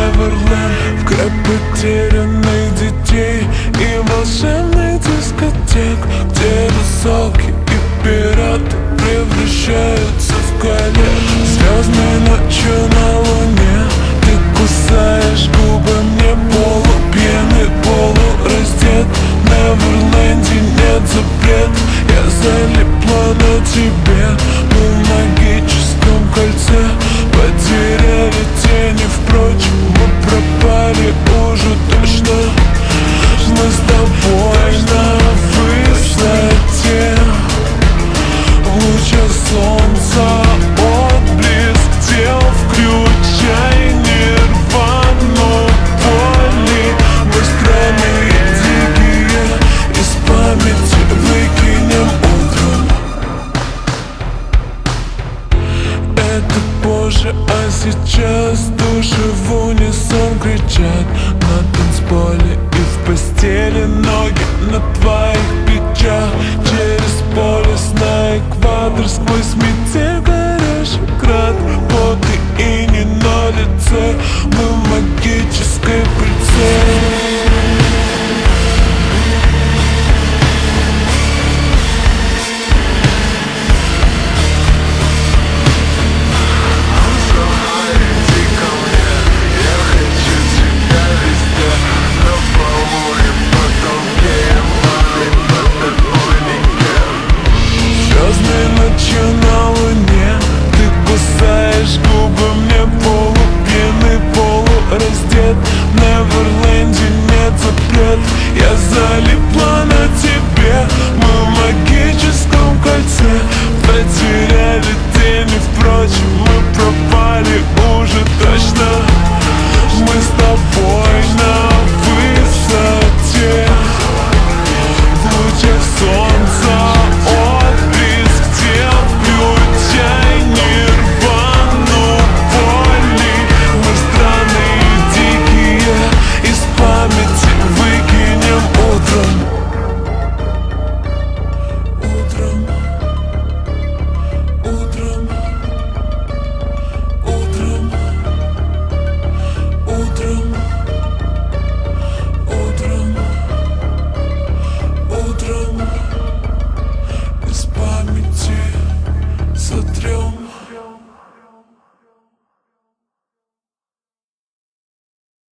Неверленд В край потерянных детей И волшебных дискотек Где русалки и пираты Превращаются в коллег Звездной ночью на луне Ты кусаешь губы мне полупьяный Полураздет. В Неверленде нет запрет Я залипла на тебе Мы позже, а сейчас души в унисон кричат На танцполе и в постели ноги на твоих плечах. Через поле на экватор сквозь металл залипла на through.